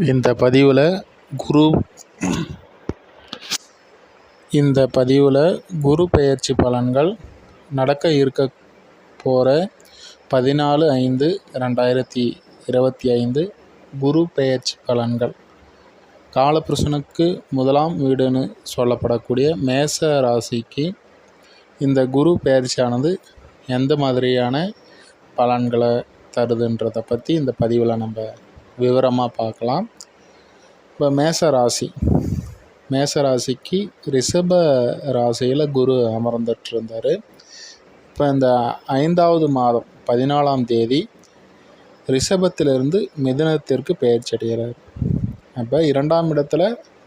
இந்த பதிவில் குரு இந்த பதிவில் குரு பெயர்ச்சி பலன்கள் நடக்க இருக்க போகிற பதினாலு ஐந்து ரெண்டாயிரத்தி இருபத்தி ஐந்து குரு பெயர்ச்சி பலன்கள். காலபுருஷனுக்கு முதலாம் வீடுன்னு சொல்லப்படக்கூடிய மேச ராசிக்கு இந்த குரு பெயர்ச்சியானது எந்த மாதிரியான பலன்களை தருதுன்றதை பற்றி இந்த பதிவில் நம்ம விவரமாக பார்க்கலாம். இப்போ மேச ராசி. மேச ராசிக்கு ரிஷப ராசியில் குரு அமர்ந்துட்டு இருந்தார் இப்போ இந்த ஐந்தாவது மாதம் பதினாலாம் தேதி ரிஷபத்திலிருந்து மிதனத்திற்கு பெயர்ச்சி அடைகிறார். அப்போ இரண்டாம் இடத்துல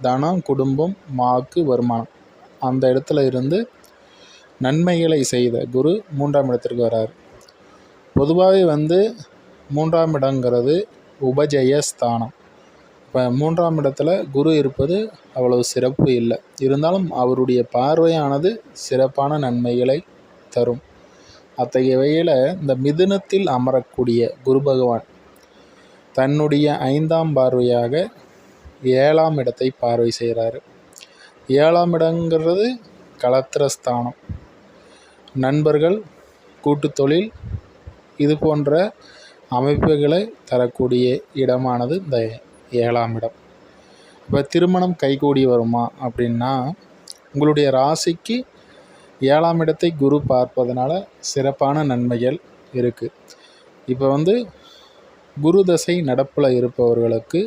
தனம் குடும்பம் மாக்கு வருமானம் அந்த இடத்துல இருந்து நன்மைகளை செய்த குரு மூன்றாம் இடத்திற்கு வரார். பொதுவாகவே வந்து மூன்றாம் இடங்கிறது உபஜய ஸ்தானம் இப்போ மூன்றாம் இடத்துல குரு இருப்பது அவ்வளவு சிறப்பு இல்லை. இருந்தாலும் அவருடைய பார்வையானது சிறப்பான நன்மைகளை தரும். அத்தகைய வகையில் இந்த மிதுனத்தில் அமரக்கூடிய குரு பகவான் தன்னுடைய ஐந்தாம் பார்வையாக ஏழாம் இடத்தை பார்வை செய்கிறாரு ஏழாம் இடங்கிறது கலத்திரஸ்தானம். நண்பர்கள் கூட்டு தொழில் இது போன்ற அமைப்புகளை தரக்கூடிய இடமானது இந்த ஏழாம் இடம். இப்போ திருமணம் கைகூடி வருமா அப்படின்னா உங்களுடைய ராசிக்கு ஏழாம் இடத்தை குரு பார்ப்பதனால சிறப்பான நன்மைகள் இருக்குது இப்போ வந்து குரு தசை நடப்பில் இருப்பவர்களுக்கு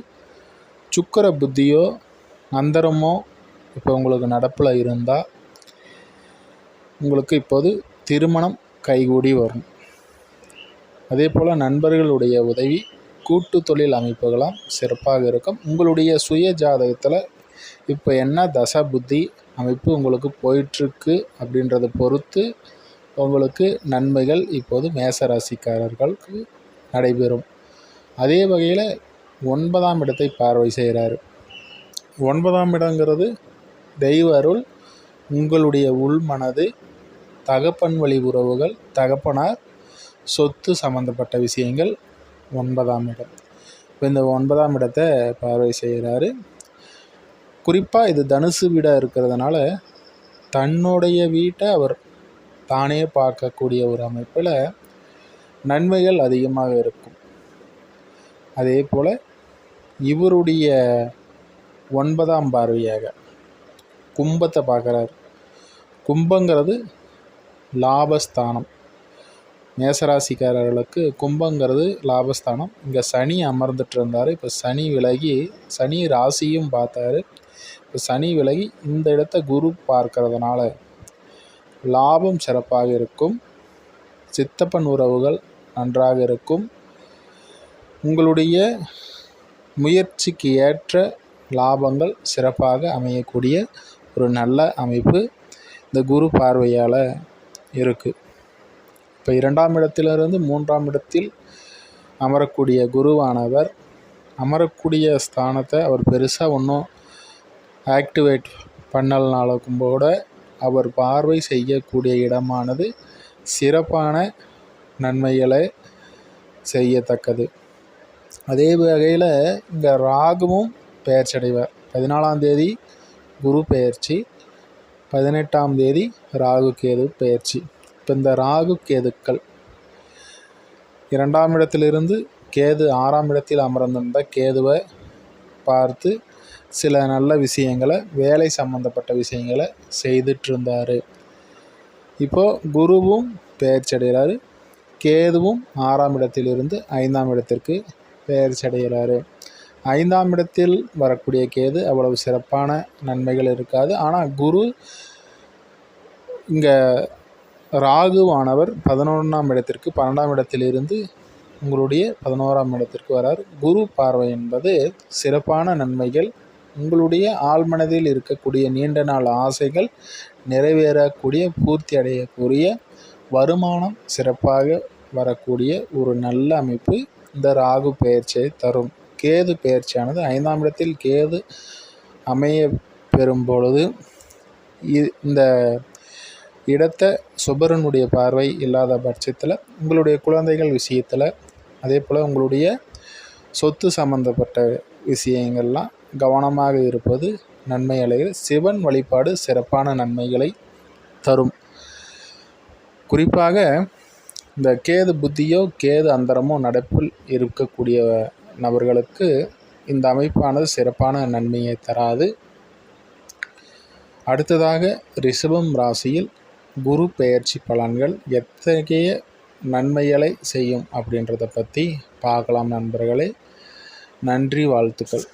சுக்கர புத்தியோ அந்தரமோ இப்போ உங்களுக்கு நடப்பில் இருந்தால் உங்களுக்கு இப்போது திருமணம் கைகூடி வரும். அதே போல் நண்பர்களுடைய உதவி கூட்டு தொழில் அமைப்புகளாம் சிறப்பாக இருக்கும். உங்களுடைய சுய ஜாதகத்தில் இப்போ என்ன தச புத்தி அமைப்பு உங்களுக்கு போயிட்டுருக்கு அப்படின்றத பொறுத்து உங்களுக்கு நன்மைகள் இப்போது மேசராசிக்காரர்களுக்கு நடைபெறும். அதே வகையில் ஒன்பதாம் இடத்தை பார்வை செய்கிறார் ஒன்பதாம் இடங்கிறது தெய்வ அருள் உங்களுடைய உள்மனது தகப்பன் வழி உறவுகள் தகப்பனார் சொத்து சம்மந்தப்பட்ட விஷயங்கள் ஒன்பதாம் இடம். இப்போ இந்த ஒன்பதாம் இடத்தை பார்வை செய்கிறாரு. குறிப்பாக இது தனுசு வீடாக இருக்கிறதுனால தன்னுடைய வீட்டை அவர் தானே பார்க்கக்கூடிய ஒரு அமைப்பில் நன்மைகள் அதிகமாக இருக்கும். அதே போல் இவருடைய ஒன்பதாம் பார்வையாக கும்பத்தை பார்க்குறாரு. கும்பங்கிறது லாபஸ்தானம். மேசராசிக்காரர்களுக்கு கும்பங்கிறது லாபஸ்தானம். இங்கே சனி அமர்ந்துட்டு இருந்தார் இப்போ சனி விலகி சனி ராசியும் பார்த்தாரு. இப்போ சனி விலகி இந்த இடத்த குரு பார்க்கறதுனால லாபம் சிறப்பாக இருக்கும். சித்தப்பன் உறவுகள் நன்றாக இருக்கும். உங்களுடைய முயற்சிக்கு ஏற்ற லாபங்கள் சிறப்பாக அமையக்கூடிய ஒரு நல்ல அமைப்பு இந்த குரு பார்வையால் இருக்குது இப்போ இரண்டாம் இடத்திலிருந்து மூன்றாம் இடத்தில் அமரக்கூடிய குருவானவர் அமரக்கூடிய ஸ்தானத்தை அவர் பெருசாக ஒன்றும் ஆக்டிவேட் பண்ணலனாலும் கூட அவர் பார்வை செய்யக்கூடிய இடமானது சிறப்பான நன்மைகளை செய்யத்தக்கது. அதே வகையில் இங்கே ராகுவும் பெயர்ச்சி அடைவார் பதினாலாம் தேதி குரு பெயர்ச்சி பதினெட்டாம் தேதி ராகு கேது பெயர்ச்சி. இப்போ இந்த ராகு கேதுக்கள். இரண்டாம் இடத்திலிருந்து கேது ஆறாம் இடத்தில் அமர்ந்திருந்த கேதுவை பார்த்து சில நல்ல விஷயங்களை வேலை சம்மந்தப்பட்ட விஷயங்களை செய்துட்டு இருந்தார் இப்போது குருவும் பெயர்ச்சி அடைகிறார் கேதுவும் ஆறாம் இடத்திலிருந்து ஐந்தாம் இடத்திற்கு பெயர்ச்சி அடைகிறார் ஐந்தாம் இடத்தில் வரக்கூடிய கேது அவ்வளவு சிறப்பான நன்மைகள் இருக்காது. ஆனால் குரு இங்கே ராகுவானவர் பதினொன்றாம் இடத்திற்கு பன்னெண்டாம் இடத்திலிருந்து உங்களுடைய பதினோராம் இடத்திற்கு வரார். குரு பார்வை என்பது சிறப்பான நன்மைகள். உங்களுடைய ஆழ்மனதில் இருக்கக்கூடிய நீண்ட நாள் ஆசைகள் நிறைவேறக்கூடிய பூர்த்தி அடையக்கூடிய வருமானம் சிறப்பாக வரக்கூடிய ஒரு நல்ல அமைப்பு இந்த ராகு பெயர்ச்சியை தரும். கேது பெயர்ச்சியானது ஐந்தாம் இடத்தில் கேது அமைய பெறும் பொழுது இந்த இடத்தை சுபரனுடைய பார்வை இல்லாத பட்சத்தில் உங்களுடைய குழந்தைகள் விஷயத்தில் அதே போல் உங்களுடைய சொத்து சம்மந்தப்பட்ட விஷயங்கள்லாம் கவனமாக இருப்பது நன்மை அலைகள். சிவன் வழிபாடு சிறப்பான நன்மைகளை தரும். குறிப்பாக இந்த கேது புத்தியோ கேது அந்தரமோ நடப்பில் இருக்கக்கூடிய நபர்களுக்கு இந்த அமைப்பானது சிறப்பான நன்மையை தராது. அடுத்ததாக ரிஷபம் ராசியில் குரு பெயர்ச்சி பலன்கள் எத்தகைய நன்மைகளை செய்யும் அப்படின்றத பற்றி பார்க்கலாம் நண்பர்களே. நன்றி வாழ்த்துக்கள்.